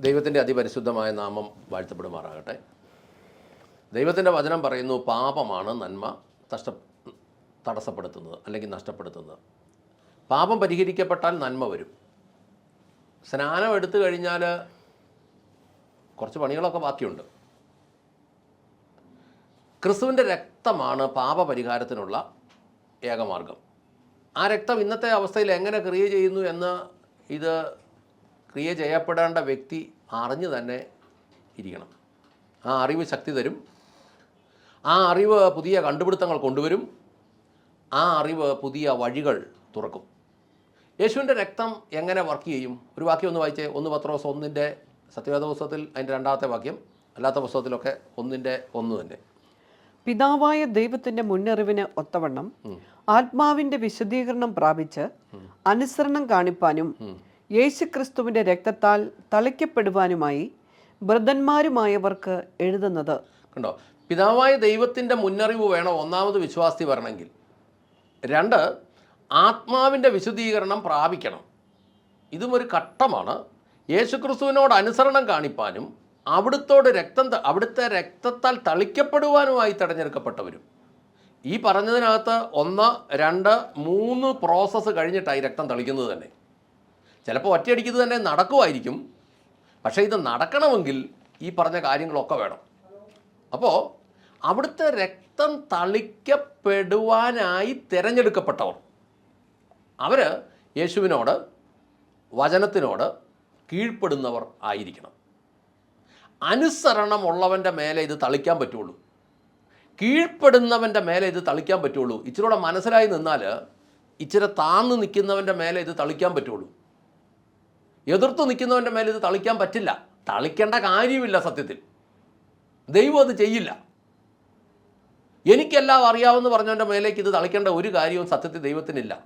ദൈവത്തിന്റെ അതിപരിശുദ്ധമായ നാമം വാഴ്ത്തപ്പെടുമാറാകട്ടെ. ദൈവത്തിന്റെ വചനം പറയുന്നു പാപമാണ് നന്മ നഷ്ട തടസ്സപ്പെടുത്തുന്നത് അല്ലെങ്കിൽ നഷ്ടപ്പെടുത്തുന്നത്. പാപം പരിഹരിക്കപ്പെട്ടാൽ നന്മ വരും. സ്നാനം എടുത്തു കഴിഞ്ഞാൽ കുറച്ച് പണികളൊക്കെ ബാക്കിയുണ്ട്. ക്രിസ്തുവിന്റെ രക്തമാണ് പാപപരിഹാരത്തിനുള്ള ഏകമാർഗം. ആ രക്തം ഇന്നത്തെ അവസ്ഥയിൽ എങ്ങനെ ക്രിയ ചെയ്യുന്നു എന്ന് ഇത് ക്രിയ ചെയ്യപ്പെടേണ്ട വ്യക്തി അറിഞ്ഞു തന്നെ ഇരിക്കണം. ആ അറിവ് ശക്തി തരും. ആ അറിവ് പുതിയ കണ്ടുപിടുത്തങ്ങൾ കൊണ്ടുവരും. ആ അറിവ് പുതിയ വഴികൾ തുറക്കും. യേശുവിന്റെ രക്തം എങ്ങനെ വർക്ക് ചെയ്യും? ഒരു വാക്യം ഒന്ന് വായിച്ചേ. ഒന്ന് പത്രോസ് ഒന്നിന്റെ സത്യവേദ പുസ്തകത്തിൽ അതിന്റെ രണ്ടാമത്തെ വാക്യം. അല്ലാത്ത പുസ്തകത്തിലൊക്കെ ഒന്നിന്റെ ഒന്ന് തന്നെ. പിതാവായ ദൈവത്തിന്റെ മുന്നറിവിന് ഒത്തവണ്ണം ആത്മാവിന്റെ വിശദീകരണം പ്രാപിച്ച് അനുസരണം കാണിപ്പാനും യേശുക്രിസ്തുവിന്റെ രക്തത്താൽ തളിക്കപ്പെടുവാനുമായി വൃദ്ധന്മാരുമായവർക്ക് എഴുതുന്നത്. കണ്ടോ? പിതാവായ ദൈവത്തിന്റെ മുന്നറിവ് വേണം ഒന്നാമത് വിശ്വാസി വരണമെങ്കിൽ. രണ്ട് ആത്മാവിന്റെ വിശുദ്ധീകരണം പ്രാപിക്കണം. ഇതും ഒരു ഘട്ടമാണ്. യേശുക്രിസ്തുവിനോട് അനുസരണം കാണിപ്പാനും അവിടുത്തോട് രക്തം അവിടുത്തെ രക്തത്താൽ തളിക്കപ്പെടുവാനുമായി തിരഞ്ഞെടുക്കപ്പെട്ടവരും. ഈ പറഞ്ഞതിനകത്ത് ഒന്ന് രണ്ട് മൂന്ന് പ്രോസസ്സ് കഴിഞ്ഞിട്ടായി രക്തം തളിക്കുന്നത് തന്നെ. ചിലപ്പോൾ ഒറ്റയടിക്കുന്നത് തന്നെ നടക്കുമായിരിക്കും. പക്ഷേ ഇത് നടക്കണമെങ്കിൽ ഈ പറഞ്ഞ കാര്യങ്ങളൊക്കെ വേണം. അപ്പോൾ അവിടുത്തെ രക്തം തളിക്കപ്പെടുവാനായി തിരഞ്ഞെടുക്കപ്പെട്ടവർ. അവർ യേശുവിനോട് വചനത്തിനോട് കീഴ്പ്പെടുന്നവർ ആയിരിക്കണം. അനുസരണമുള്ളവന്റെ മേലെ ഇത് തളിക്കാൻ പറ്റുള്ളൂ. കീഴ്പ്പെടുന്നവന്റെ മേലെ ഇത് തളിക്കാൻ പറ്റുള്ളൂ. ഇച്ചിരൂടെ മനസ്സിലായി നിന്നാൽ ഇച്ചിരി താന്ന് നിൽക്കുന്നവന്റെ മേലെ ഇത് തളിക്കാൻ പറ്റുള്ളൂ. എതിർത്ത് നിൽക്കുന്നവന്റെ മേലെ ഇത് തളിക്കാൻ പറ്റില്ല. തളിക്കേണ്ട കാര്യമില്ല സത്യത്തിൽ. ദൈവം അത് ചെയ്യില്ല. എനിക്കെല്ലാം അറിയാമെന്ന് പറഞ്ഞവന്റെ മേലേക്ക് ഇത് തളിക്കേണ്ട ഒരു കാര്യവും സത്യത്തിൽ ദൈവത്തിനില്ല.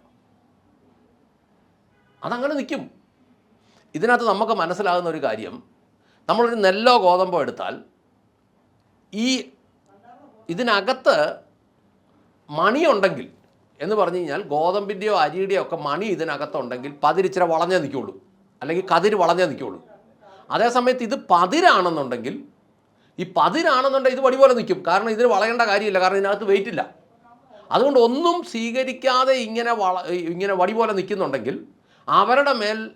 അതങ്ങനെ നിൽക്കും. ഇതിനകത്ത് നമുക്ക് മനസ്സിലാകുന്ന ഒരു കാര്യം നമ്മളൊരു നെല്ലോ ഗോതമ്പോ എടുത്താൽ ഈ ഇതിനകത്ത് മണിയുണ്ടെങ്കിൽ എന്ന് പറഞ്ഞു കഴിഞ്ഞാൽ ഗോതമ്പിന്റെയോ അരിയുടെയോ ഒക്കെ മണി ഇതിനകത്തുണ്ടെങ്കിൽ പതിരിച്ചിര വളഞ്ഞേ നിൽക്കുള്ളൂ. അല്ലെങ്കിൽ കതിര് വളഞ്ഞേ നിൽക്കുള്ളൂ. അതേസമയത്ത് ഇത് പതിരാണെന്നുണ്ടെങ്കിൽ ഈ പതിരാണെന്നുണ്ടെങ്കിൽ ഇത് വടി പോലെ നിൽക്കും. കാരണം ഇതിന് വളയേണ്ട കാര്യമില്ല. കാരണം ഇതിനകത്ത് വെയിറ്റ് ഇല്ല. അതുകൊണ്ട് ഒന്നും സ്വീകരിക്കാതെ ഇങ്ങനെ വള ഇങ്ങനെ വടി പോലെ നിൽക്കുന്നുണ്ടെങ്കിൽ അവരുടെ മേൽ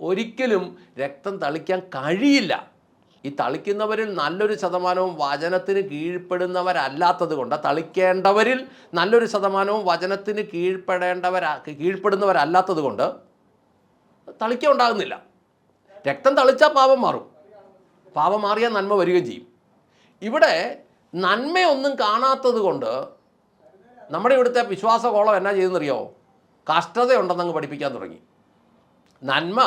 ഒരിക്കലും രക്തം തളിക്കാൻ കഴിയില്ല. ഈ തളിക്കുന്നവരിൽ നല്ലൊരു ശതമാനവും വചനത്തിന് കീഴ്പ്പെടുന്നവരല്ലാത്തത് കൊണ്ട് തളിക്കേണ്ടവരിൽ നല്ലൊരു ശതമാനവും വചനത്തിന് കീഴ്പ്പെടേണ്ടവരാ കീഴ്പ്പെടുന്നവരല്ലാത്തത് കൊണ്ട് തളിക്ക ഉണ്ടാകുന്നില്ല. രക്തം തളിച്ചാൽ പാപം മാറും. പാപം മാറിയാൽ നന്മ വരികയും ചെയ്യും. ഇവിടെ നന്മയൊന്നും കാണാത്തത് കൊണ്ട് നമ്മുടെ ഇവിടുത്തെ വിശ്വാസകോളം എന്നാ ചെയ്തെന്നറിയോ കഷ്ടതയുണ്ടെന്നങ്ങ് പഠിപ്പിക്കാൻ തുടങ്ങി. നന്മ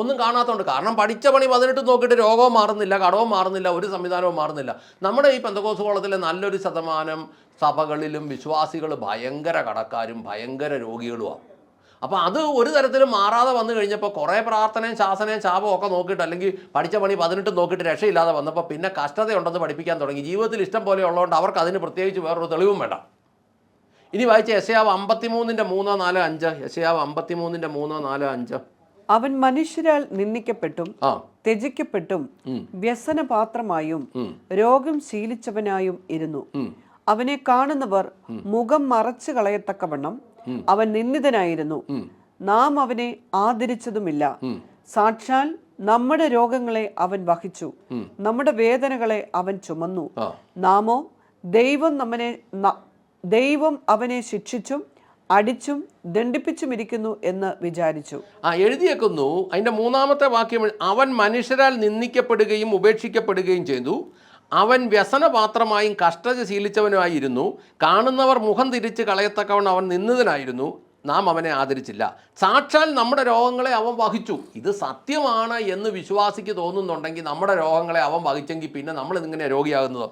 ഒന്നും കാണാത്തതുകൊണ്ട് കാരണം പഠിച്ച പണി പതിനെട്ട് നോക്കിയിട്ട് രോഗവും മാറുന്നില്ല കടവും മാറുന്നില്ല ഒരു സംവിധാനവും മാറുന്നില്ല. നമ്മുടെ ഈ പെന്തകോസ് കോളത്തിലെ നല്ലൊരു ശതമാനം സഭകളിലും വിശ്വാസികൾ ഭയങ്കര കടക്കാരും ഭയങ്കര രോഗികളുമാണ് അപ്പോൾ അത് ഒരു തരത്തിലും മാറാതെ വന്നു കഴിഞ്ഞപ്പോൾ കുറേ പ്രാർത്ഥനയും ശാസനയും ശാപവും ഒക്കെ നോക്കിയിട്ട് അല്ലെങ്കിൽ പഠിച്ച പണി പതിനെട്ട് നോക്കിയിട്ട് രക്ഷയില്ലാതെ വന്നപ്പോൾ പിന്നെ കഷ്ടതയുണ്ടെന്ന് പഠിപ്പിക്കാൻ തുടങ്ങി. ജീവിതത്തിൽ ഇഷ്ടം പോലെ ഉള്ളതുകൊണ്ട് അവർക്ക് അതിന് പ്രത്യേകിച്ച് വേറൊരു തെളിവും വേണ്ട. ഇനി വായിച്ച യശയാവ് അമ്പത്തിമൂന്നിന്റെ മൂന്നോ നാലോ അഞ്ച്. യശയാവ് അമ്പത്തിമൂന്നിന്റെ മൂന്നോ നാലോ അഞ്ച്. അവൻ മനുഷ്യരാൽ നിന്ദിക്കപ്പെട്ടും ത്യജിക്കപ്പെട്ടും വ്യസനപാത്രമായും രോഗം ശീലിച്ചവനായും ഇരുന്നു. അവനെ കാണുന്നവർ മുഖം മറച്ചു കളയത്തക്കവണ്ണം അവൻ നിന്ദിതനായിരുന്നു. നാം അവനെ ആദരിച്ചതുമില്ല. സാക്ഷാൽ നമ്മുടെ രോഗങ്ങളെ അവൻ വഹിച്ചു. നമ്മുടെ വേദനകളെ അവൻ ചുമന്നു. നാമോ ദൈവം നമ്മനെ ദൈവം അവനെ ശിക്ഷിച്ചും അടിച്ചും ദണ്ഡിപ്പിച്ചും ഇരിക്കുന്നു എന്ന് വിചാരിച്ചു. ആ എഴുതിയേക്കുന്നു അതിന്റെ മൂന്നാമത്തെ വാക്യം അവൻ മനുഷ്യരാൽ നിന്ദിക്കപ്പെടുകയും ഉപേക്ഷിക്കപ്പെടുകയും ചെയ്തു. അവൻ വ്യസനപാത്രമായും കഷ്ടത ശീലിച്ചവനുമായിരുന്നു. കാണുന്നവർ മുഖം തിരിച്ച് കളയത്തക്കവണ്ണം അവൻ നിന്നതിനായിരുന്നു. നാം അവനെ ആദരിച്ചില്ല. സാക്ഷാൽ നമ്മുടെ രോഗങ്ങളെ അവൻ വഹിച്ചു. ഇത് സത്യമാണ് എന്ന് വിശ്വാസിക്ക് തോന്നുന്നുണ്ടെങ്കിൽ നമ്മുടെ രോഗങ്ങളെ അവൻ വഹിച്ചെങ്കിൽ പിന്നെ നമ്മൾ ഇതിങ്ങനെ രോഗിയാകുന്നത്.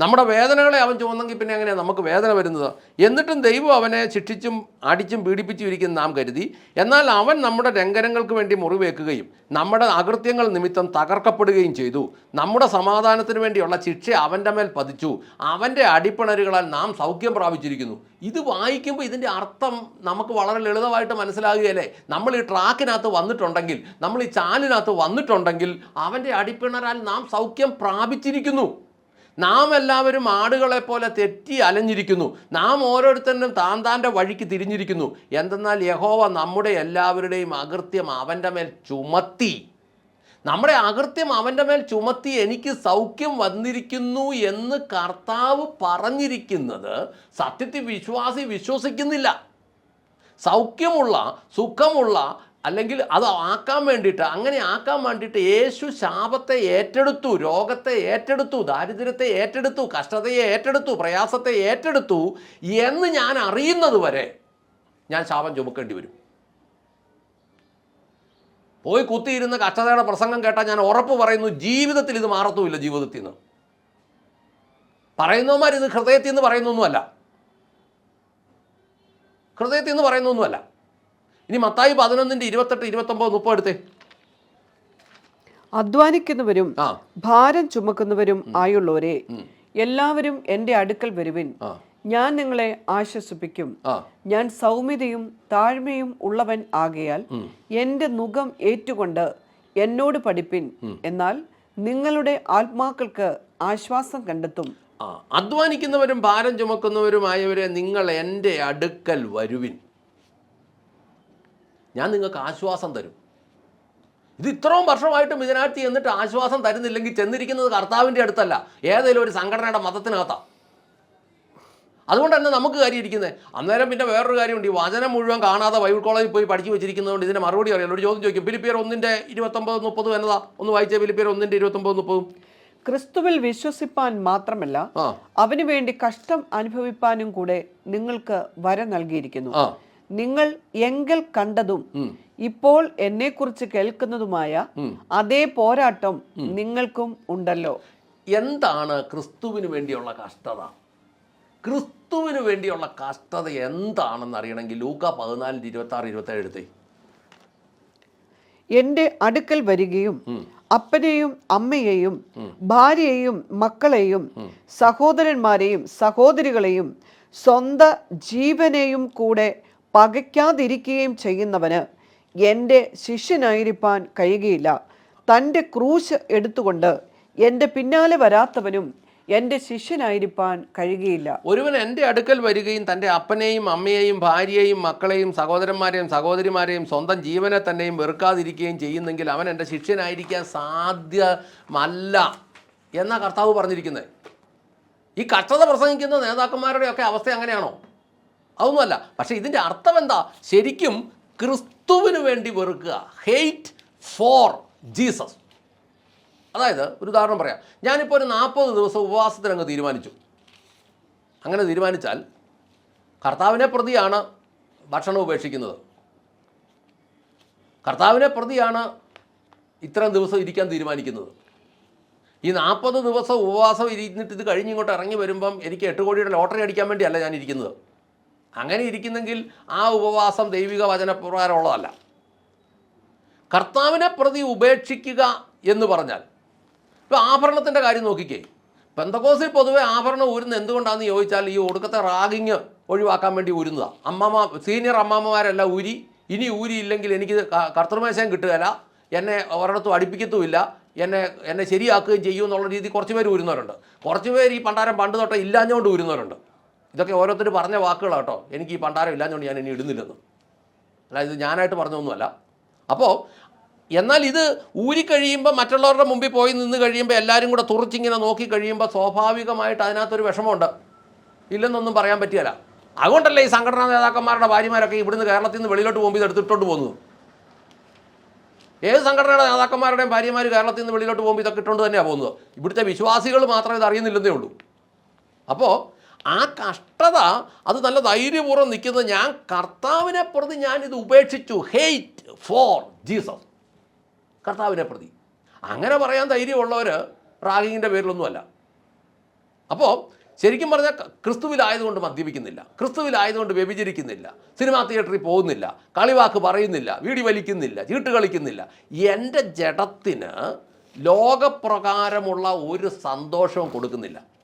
നമ്മുടെ വേദനകളെ അവൻ ചുമന്നെങ്കിൽ പിന്നെ എങ്ങനെയാണ് നമുക്ക് വേദന വരുന്നത്? എന്നിട്ടും ദൈവം അവനെ ശിക്ഷിച്ചും അടിച്ചും പീഡിപ്പിച്ചും ഇരിക്കുന്ന നാം കരുതി. എന്നാൽ അവൻ നമ്മുടെ രംഗനങ്ങൾക്ക് വേണ്ടി മുറിവേക്കുകയും നമ്മുടെ അകൃത്യങ്ങൾ നിമിത്തം തകർക്കപ്പെടുകയും ചെയ്തു. നമ്മുടെ സമാധാനത്തിന് വേണ്ടിയുള്ള ശിക്ഷ അവന്റെ മേൽ പതിച്ചു. അവന്റെ അടിപ്പിണരുകളാൽ നാം സൗഖ്യം പ്രാപിച്ചിരിക്കുന്നു. ഇത് വായിക്കുമ്പോൾ ഇതിന്റെ അർത്ഥം നമുക്ക് വളരെ ലളിതമായിട്ട് മനസ്സിലാകുകയല്ലേ? നമ്മൾ ഈ ട്രാക്കിനകത്ത് വന്നിട്ടുണ്ടെങ്കിൽ നമ്മൾ ഈ ചാലിനകത്ത് വന്നിട്ടുണ്ടെങ്കിൽ അവന്റെ അടിപ്പിണരാൽ നാം സൗഖ്യം പ്രാപിച്ചിരിക്കുന്നു. നാം എല്ലാവരും ആടുകളെ പോലെ തെറ്റി അലഞ്ഞിരിക്കുന്നു. നാം ഓരോരുത്തരും താൻ താന്റെ വഴിക്ക് തിരിഞ്ഞിരിക്കുന്നു. എന്തെന്നാൽ യഹോവ നമ്മുടെ എല്ലാവരുടെയും അകൃത്യം അവന്റെ മേൽ ചുമത്തി. നമ്മുടെ അകൃത്യം അവന്റെ മേൽ ചുമത്തി എനിക്ക് സൗഖ്യം വന്നിരിക്കുന്നു എന്ന് കർത്താവ് പറഞ്ഞിരിക്കുന്നത് സത്യത്തിൽ വിശ്വാസി വിശ്വസിക്കുന്നില്ല. സൗഖ്യമുള്ള സുഖമുള്ള അല്ലെങ്കിൽ അത് ആക്കാൻ വേണ്ടിയിട്ട് അങ്ങനെ ആക്കാൻ വേണ്ടിയിട്ട് യേശു ശാപത്തെ ഏറ്റെടുത്തു രോഗത്തെ ഏറ്റെടുത്തു ദാരിദ്ര്യത്തെ ഏറ്റെടുത്തു കഷ്ടതയെ ഏറ്റെടുത്തു പ്രയാസത്തെ ഏറ്റെടുത്തു എന്ന് ഞാൻ അറിയുന്നത് വരെ ഞാൻ ശാപം ചുമക്കേണ്ടി വരും. പോയി കുത്തിയിരുന്ന കഷ്ടതയുടെ പ്രസംഗം കേട്ടാൽ ഞാൻ ഉറപ്പ് പറയുന്നു ജീവിതത്തിൽ ഇത് മാറത്തുമില്ല ജീവിതത്തിൽ നിന്ന്. പറയുന്നവന്മാർ ഇത് ഹൃദയത്തിൽ നിന്ന് പറയുന്നൊന്നുമല്ല. ഹൃദയത്തിൽ നിന്ന് പറയുന്നൊന്നുമല്ല. ഇനി മത്തായി പതിനൊന്നിന്റെ ഇരുപത്തെട്ട് ഇരുപത്തൊമ്പത് മുപ്പത് എടുത്തേ. അധ്വാനിക്കുന്നവരും ഭാരം ചുമക്കുന്നവരും ആയുള്ളവരെ എല്ലാവരും എന്റെ അടുക്കൽ വരുവിൻ. ഞാൻ നിങ്ങളെ ആശ്വസിപ്പിക്കും. ഞാൻ സൗമ്യതയും താഴ്മയും ഉള്ളവൻ ആകയാൽ എന്റെ മുഖം ഏറ്റുകൊണ്ട് എന്നോട് പഠിപ്പിൻ. എന്നാൽ നിങ്ങളുടെ ആത്മാക്കൾക്ക് ആശ്വാസം കണ്ടെത്തും. അധ്വാനിക്കുന്നവരും ഭാരം ചുമക്കുന്നവരുമായവരെ നിങ്ങൾ എന്റെ അടുക്കൽ വരുവിൻ. ഞാൻ നിങ്ങൾക്ക് ആശ്വാസം തരും. ഇത് ഇത്രയും വർഷമായിട്ടും ഇതിനകത്ത് എന്നിട്ട് ആശ്വാസം തരുന്നില്ലെങ്കിൽ ചെന്നിരിക്കുന്നത് കർത്താവിന്റെ അടുത്തല്ല. ഏതെങ്കിലും ഒരു സംഘടനയുടെ മതത്തിനകത്താണ് അതുകൊണ്ട് തന്നെ നമുക്ക് കാര്യം ഇരിക്കുന്നത് അന്നേരം പിന്നെ വേറൊരു കാര്യമുണ്ട്. ഈ വചനം മുഴുവൻ കാണാതെ ബൈബിൾ കോളേജിൽ പോയി പഠിച്ചു വെച്ചിരിക്കുന്നതുകൊണ്ട് ഇതിന്റെ മറുപടി അറിയാലോ ഒരു ചോദ്യം ചോദിക്കും ഫിലിപ്പിയർ ഒന്നിന്റെ ഇരുപത്തൊമ്പത് മുപ്പതും എന്നതാ? ഒന്ന് വായിച്ചേ ഫിലിപ്പിയർ ഒന്നിന്റെ ഇരുപത്തൊമ്പത് മുപ്പതും. ക്രിസ്തുവിൽ വിശ്വസിപ്പാൻ മാത്രമല്ല അവന് വേണ്ടി കഷ്ടം അനുഭവിപ്പാനും കൂടെ നിങ്ങൾക്ക് വര നൽകിയിരിക്കുന്നു. നിങ്ങൾ എങ്കിൽ കണ്ടതും ഇപ്പോൾ എന്നെക്കുറിച്ച് കേൾക്കുന്നതുമായ അതേ പോരാട്ടം നിങ്ങൾക്കും ഉണ്ടല്ലോ. എന്താണ് ക്രിസ്തുവിന് വേണ്ടിയുള്ള കഷ്ടത? ക്രിസ്തുവിന് വേണ്ടിയുള്ള കഷ്ടത എന്താണെന്ന് അറിയണമെങ്കിൽ ലൂക്ക പതിനാലിന്റെ ഇരുപത്തി ആറ് ഇരുപത്തി ഏഴ് എന്റെ എന്റെ അടുക്കൽ വരികയും അപ്പനെയും അമ്മയെയും ഭാര്യയെയും മക്കളെയും സഹോദരന്മാരെയും സഹോദരികളെയും സ്വന്ത ജീവനെയും കൂടെ പകയ്ക്കാതിരിക്കുകയും ചെയ്യുന്നവന് എന്റെ ശിഷ്യനായിരിക്കാൻ കഴിയുകയില്ല. തന്റെ ക്രൂശ് എടുത്തുകൊണ്ട് എന്റെ പിന്നാലെ വരാത്തവനും എന്റെ ശിഷ്യനായിരിക്കാൻ കഴിയുകയില്ല. ഒരുവൻ എന്റെ അടുക്കൽ വരികയും തന്റെ അപ്പനെയും അമ്മയെയും ഭാര്യയെയും മക്കളെയും സഹോദരന്മാരെയും സഹോദരിമാരെയും സ്വന്തം ജീവനെ തന്നെയും വെറുക്കാതിരിക്കുകയും ചെയ്യുന്നെങ്കിൽ അവൻ എന്റെ ശിഷ്യനായിരിക്കാൻ സാധ്യമല്ല എന്നാ കർത്താവ് പറഞ്ഞിരിക്കുന്നത്. ഈ കഷ്ടത പ്രസംഗിക്കുന്ന നേതാക്കന്മാരുടെയൊക്കെ അവസ്ഥ അങ്ങനെയാണോ? അതൊന്നുമല്ല. പക്ഷേ ഇതിന്റെ അർത്ഥം എന്താ ശരിക്കും ക്രിസ്തുവിന് വേണ്ടി വെറുക്കുക. ഹെയ്റ്റ് ഫോർ ജീസസ് അതായത് ഒരു ഉദാഹരണം പറയാം. ഞാനിപ്പോൾ ഒരു നാൽപ്പത് ദിവസം ഉപവാസത്തിന് അങ്ങ് തീരുമാനിച്ചു. അങ്ങനെ തീരുമാനിച്ചാൽ കർത്താവിനെ പ്രതിയാണ് ഭക്ഷണം ഉപേക്ഷിക്കുന്നത്. കർത്താവിനെ പ്രതിയാണ് ഇത്രയും ദിവസം ഇരിക്കാൻ തീരുമാനിക്കുന്നത്. ഈ നാൽപ്പത് ദിവസം ഉപവാസം ഇരുന്നിട്ട് ഇത് കഴിഞ്ഞ് ഇങ്ങോട്ട് ഇറങ്ങി വരുമ്പം എനിക്ക് എട്ട് കോടിയുടെ ലോട്ടറി അടിക്കാൻ വേണ്ടിയല്ല ഞാൻ ഇരിക്കുന്നത്. അങ്ങനെ ഇരിക്കുന്നെങ്കിൽ ആ ഉപവാസം ദൈവിക വചനപ്രകാരമുള്ളതല്ല. കർത്താവിനെ പ്രതി ഉപേക്ഷിക്കുക എന്ന് പറഞ്ഞാൽ ഇപ്പോൾ ആഭരണത്തിന്റെ കാര്യം നോക്കിക്കേ. പെന്തക്കോസിൽ പൊതുവെ ആഭരണം ഊരുന്ന എന്തുകൊണ്ടാണെന്ന് ചോദിച്ചാൽ ഈ ഒടുക്കത്തെ റാഗിങ് ഒഴിവാക്കാൻ വേണ്ടി ഊരുന്നതാണ് അമ്മമ്മ സീനിയർ അമ്മമ്മമാരെല്ലാം ഊരി ഇനി ഊരിയില്ലെങ്കിൽ എനിക്ക് കർത്തൃമേശം കിട്ടുകയില്ല എന്നെ ഒരിടത്തും അടുപ്പിക്കത്തുമില്ല എന്നെ എന്നെ ശരിയാക്കുകയും ചെയ്യും എന്നുള്ള രീതി കുറച്ച് പേര് ഊരുന്നവരുണ്ട്. കുറച്ച് പേര് ഈ പണ്ടാരം പണ്ട് തൊട്ടേ ഇല്ലാഞ്ഞുകൊണ്ട് ഊരുന്നവരുണ്ട്. ഇതൊക്കെ ഓരോരുത്തർ പറഞ്ഞ വാക്കുകളാണ് കേട്ടോ എനിക്ക് ഈ പണ്ടാരം ഇല്ലാഞ്ഞുകൊണ്ട് ഞാൻ ഇനി ഇടുന്നില്ലെന്ന്. അല്ല ഇത് ഞാനായിട്ട് പറഞ്ഞൊന്നുമല്ല അപ്പോൾ എന്നാൽ ഇത് ഊരിക്കഴിയുമ്പോൾ മറ്റുള്ളവരുടെ മുമ്പിൽ പോയി നിന്ന് കഴിയുമ്പോൾ എല്ലാവരും കൂടെ തുറച്ചിങ്ങനെ നോക്കി കഴിയുമ്പോൾ സ്വാഭാവികമായിട്ട് അതിനകത്തൊരു വിഷമമുണ്ട്. ഇല്ലെന്നൊന്നും പറയാൻ പറ്റിയല്ല. അതുകൊണ്ടല്ലേ ഈ സംഘടനാ നേതാക്കന്മാരുടെ ഭാര്യമാരൊക്കെ ഇവിടുന്ന് കേരളത്തിൽ നിന്ന് വെളിയിലോട്ട് പോകുമ്പോൾ ഇത് എടുത്തിട്ടോണ്ട് പോകുന്നത്? ഏത് സംഘടനയുടെ നേതാക്കന്മാരുടെയും ഭാര്യമാർ കേരളത്തിൽ നിന്ന് വെളിയിലോട്ട് പോകുമ്പോൾ ഇതൊക്കെ ഇട്ടുകൊണ്ട് തന്നെയാണ് പോകുന്നത്? ഇവിടുത്തെ വിശ്വാസികൾ മാത്രമേ ഇത് അറിയുന്നില്ലെന്നേ ഉള്ളൂ. അപ്പോൾ ആ കഷ്ടത അത് നല്ല ധൈര്യപൂർവം നിൽക്കുന്നത് ഞാൻ കർത്താവിനെ പ്രതി ഇത് ഉപേക്ഷിച്ചു. ഹെയ്റ്റ് ഫോർ ജീസസ് കർത്താവിനെ പ്രതി. അങ്ങനെ പറയാൻ ധൈര്യമുള്ളവർ റാഗിങ്ങിന്റെ പേരിലൊന്നുമല്ല. അപ്പോൾ ശരിക്കും പറഞ്ഞാൽ ക്രിസ്തുവിലായതുകൊണ്ട് മദ്യപിക്കുന്നില്ല. ക്രിസ്തുവിലായതുകൊണ്ട് വ്യഭിചരിക്കുന്നില്ല. സിനിമാ തിയേറ്ററിൽ പോകുന്നില്ല. കളിവാക്ക് പറയുന്നില്ല. വീടി വലിക്കുന്നില്ല. ചീട്ട് കളിക്കുന്നില്ല. എന്റെ ജഡത്തിന് ലോകപ്രകാരമുള്ള ഒരു സന്തോഷവും കൊടുക്കുന്നില്ല.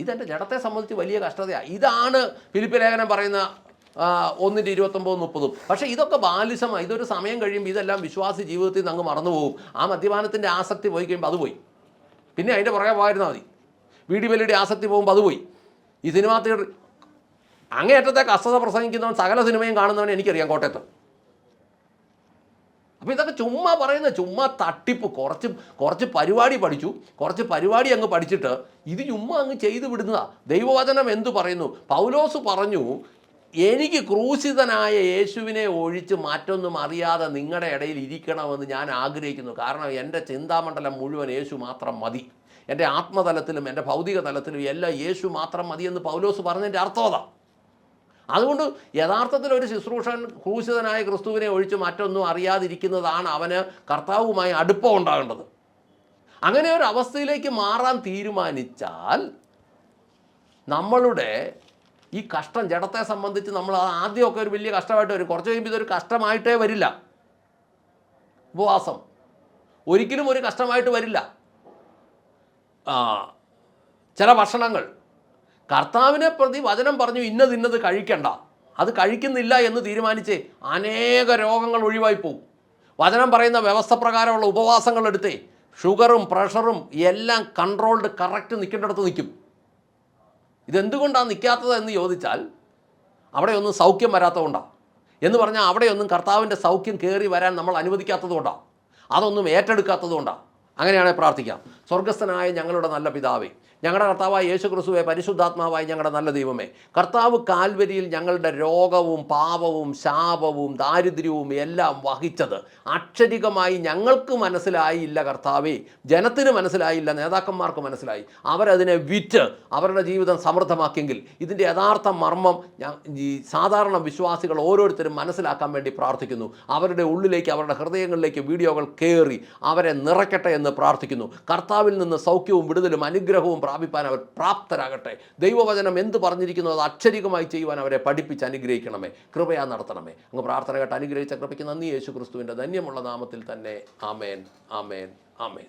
ഇതെന്റെ ജഡത്തെ സംബന്ധിച്ച് വലിയ കഷ്ടതയാണ് ഇതാണ് ഫിലിപ്പ് ലേഖനം പറയുന്ന ഒന്നിന്റെ ഇരുപത്തൊമ്പത് മുപ്പതും. പക്ഷേ ഇതൊക്കെ ബാലിശമാണ് ഇതൊരു സമയം കഴിയുമ്പോൾ ഇതെല്ലാം വിശ്വാസി ജീവിതത്തിൽ നിന്ന് അങ്ങ് മറന്നു പോകും ആ മദ്യപാനത്തിന്റെ ആസക്തി പോയി കഴിയുമ്പോൾ അത് പോയി. പിന്നെ അതിന്റെ പുറകെ പോയിരുന്നാൽ മതി. വീടി വലിയുടെ ആസക്തി പോകുമ്പോൾ അത് പോയി. ഈ സിനിമാ തിയേറ്റർ അങ്ങേയറ്റത്തെ കഷ്ടത പ്രസംഗിക്കുന്നവൻ സകല സിനിമയും കാണുന്നവൻ എനിക്കറിയാം കോട്ടയത്ത്. അപ്പോൾ ഇതൊക്കെ ചുമ്മാ പറയുന്ന ചുമ്മാ തട്ടിപ്പ് കുറച്ച് കുറച്ച് പരിപാടി പഠിച്ചു. കുറച്ച് പരിപാടി അങ്ങ് പഠിച്ചിട്ട് ഇത് ചുമ്മാ അങ്ങ് ചെയ്തു വിടുന്നതാ. ദൈവവചനം എന്തു പറയുന്നു? പൗലോസ് പറഞ്ഞു എനിക്ക് ക്രൂശിതനായ യേശുവിനെ ഒഴിച്ച് മാറ്റൊന്നും അറിയാതെ നിങ്ങളുടെ ഇടയിൽ ഇരിക്കണമെന്ന് ഞാൻ ആഗ്രഹിക്കുന്നു. കാരണം എന്റെ ചിന്താമണ്ഡലം മുഴുവൻ യേശു മാത്രം മതി. എന്റെ ആത്മതലത്തിലും എന്റെ ഭൗതിക തലത്തിലും എല്ലാം യേശു മാത്രം മതി എന്ന് പൗലോസ് പറഞ്ഞതിന്റെ അർത്ഥം അതാ. അതുകൊണ്ട് യഥാർത്ഥത്തിൽ ഒരു ശുശ്രൂഷൻ ക്രൂശിതനായ ക്രിസ്തുവിനെ ഒഴിച്ച് മറ്റൊന്നും അറിയാതിരിക്കുന്നതാണ് അവന് കർത്താവുമായി അടുപ്പം ഉണ്ടാകേണ്ടത്. അങ്ങനെ ഒരു അവസ്ഥയിലേക്ക് മാറാൻ തീരുമാനിച്ചാൽ നമ്മളുടെ ഈ കഷ്ടം ജഡത്തെ സംബന്ധിച്ച് നമ്മൾ അത് ആദ്യമൊക്കെ ഒരു വലിയ കഷ്ടമായിട്ട് വരും. കുറച്ച് കഴിയുമ്പോൾ ഇതൊരു കഷ്ടമായിട്ടേ വരില്ല. ഉപവാസം. ഒരിക്കലും ഒരു കഷ്ടമായിട്ട് വരില്ല. ചില ഭക്ഷണങ്ങൾ. കർത്താവിനെ പ്രതി വചനം പറഞ്ഞു ഇന്നത് ഇന്നത് കഴിക്കണ്ട. അത് കഴിക്കുന്നില്ല എന്ന് തീരുമാനിച്ച് അനേക രോഗങ്ങൾ ഒഴിവായി പോകും വചനം പറയുന്ന വ്യവസ്ഥ പ്രകാരമുള്ള ഉപവാസങ്ങൾ എടുത്തേ ഷുഗറും പ്രഷറും എല്ലാം കൺട്രോൾഡ് കറക്റ്റ് നിൽക്കേണ്ടടുത്ത് നിൽക്കും. ഇതെന്തുകൊണ്ടാണ് നിൽക്കാത്തത് എന്ന് ചോദിച്ചാൽ അവിടെയൊന്നും സൗഖ്യം വരാത്തതുകൊണ്ടാണ് എന്ന് പറഞ്ഞാൽ അവിടെയൊന്നും കർത്താവിന്റെ സൗഖ്യം കയറി വരാൻ നമ്മൾ അനുവദിക്കാത്തതുകൊണ്ടാണ് അതൊന്നും ഏറ്റെടുക്കാത്തതുകൊണ്ടാണ് അങ്ങനെയാണെങ്കിൽ പ്രാർത്ഥിക്കാം. സ്വർഗസ്ഥനായ ഞങ്ങളുടെ നല്ല പിതാവേ ഞങ്ങളുടെ കർത്താവായ യേശു ക്രിസ്തുവെ പരിശുദ്ധാത്മാവായി ഞങ്ങളുടെ നല്ല ദൈവമേ കർത്താവ് കാൽവരിയിൽ ഞങ്ങളുടെ രോഗവും പാപവും ശാപവും ദാരിദ്ര്യവും എല്ലാം വഹിച്ചത്. അക്ഷരികമായി ഞങ്ങൾക്ക് മനസ്സിലായില്ല കർത്താവേ ജനത്തിന് മനസ്സിലായില്ല നേതാക്കന്മാർക്ക് മനസ്സിലായി. അവരതിനെ വിറ്റ് അവരുടെ ജീവിതം സമൃദ്ധമാക്കിയെങ്കിൽ ഇതിന്റെ യഥാർത്ഥ മർമ്മം ഈ സാധാരണ വിശ്വാസികൾ ഓരോരുത്തരും മനസ്സിലാക്കാൻ വേണ്ടി പ്രാർത്ഥിക്കുന്നു. അവരുടെ ഉള്ളിലേക്ക് അവരുടെ ഹൃദയങ്ങളിലേക്ക് വീഡിയോകൾ കയറി അവരെ നിറയ്ക്കട്ടെ എന്ന് പ്രാർത്ഥിക്കുന്നു. കർത്താവിൽ നിന്ന് സൗഖ്യവും വിടുതലും അനുഗ്രഹവും പ്രാപിപ്പാൻ അവർ പ്രാപ്തരാകട്ടെ. ദൈവവചനം എന്ത് പറഞ്ഞിരിക്കുന്നു അത് അക്ഷരികമായി ചെയ്യുവാൻ അവരെ പഠിപ്പിച്ച് അനുഗ്രഹിക്കണമേ. കൃപയാ നടത്തണമേ. അങ്ങ് പ്രാർത്ഥന കേട്ട് അനുഗ്രഹിച്ച കൃപയ്ക്ക് നന്ദി. യേശു ക്രിസ്തുവിന്റെ ധന്യമുള്ള നാമത്തിൽ തന്നെ ആമേൻ ആമേൻ ആമേൻ.